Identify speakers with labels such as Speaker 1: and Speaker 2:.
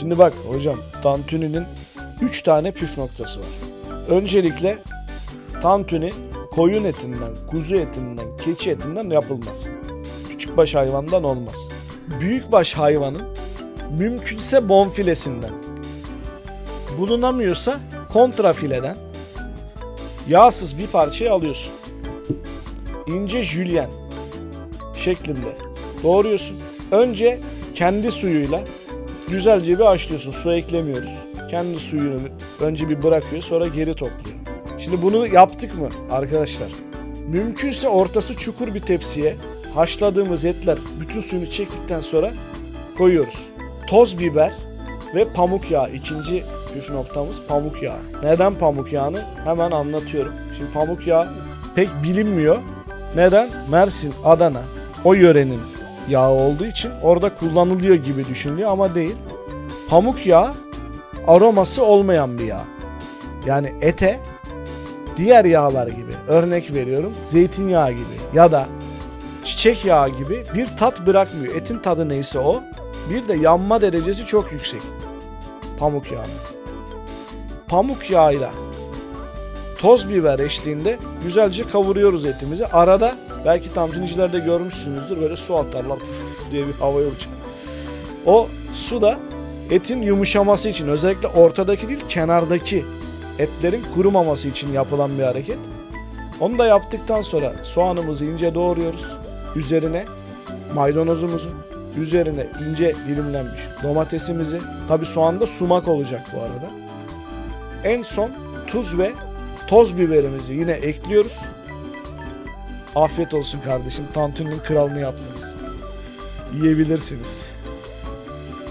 Speaker 1: Şimdi bak hocam tantuninin 3 tane püf noktası var. Öncelikle tantuni koyun etinden, kuzu etinden, keçi etinden yapılmaz. Küçükbaş hayvandan olmaz. Büyükbaş hayvanın mümkünse bonfilesinden. Bulunamıyorsa kontrafileden yağsız bir parçayı alıyorsun. İnce jülyen şeklinde doğruyorsun. Önce kendi suyuyla güzelce bir haşlıyorsun. Su eklemiyoruz. Kendi suyunu önce bir bırakıyor sonra geri topluyor. Şimdi bunu yaptık mı arkadaşlar? Mümkünse ortası çukur bir tepsiye haşladığımız etler bütün suyunu çektikten sonra koyuyoruz. Toz biber ve pamuk yağı ikinci püf noktamız pamuk yağı. Neden pamuk yağını? Hemen anlatıyorum. Şimdi pamuk yağı pek bilinmiyor. Neden? Mersin, Adana o yörenin yağı olduğu için orada kullanılıyor gibi düşünülüyor ama değil. Pamuk yağı aroması olmayan bir yağ. Yani ete diğer yağlar gibi örnek veriyorum zeytinyağı gibi ya da çiçek yağı gibi bir tat bırakmıyor. Etin tadı neyse o. Bir de yanma derecesi çok yüksek. Pamuk yağı. Pamuk yağıyla toz biber eşliğinde güzelce kavuruyoruz etimizi. Arada belki tantunicilerde görmüşsünüzdür böyle su atarlar puf diye bir havaya uçar. O su da etin yumuşaması için özellikle ortadaki değil kenardaki etlerin kurumaması için yapılan bir hareket. Onu da yaptıktan sonra soğanımızı ince doğruyoruz. Üzerine maydanozumuzu, üzerine ince dilimlenmiş domatesimizi, tabi soğanda sumak olacak bu arada. En son tuz ve toz biberimizi yine ekliyoruz. Afiyet olsun kardeşim. Tantuninin kralını yaptınız. Yiyebilirsiniz.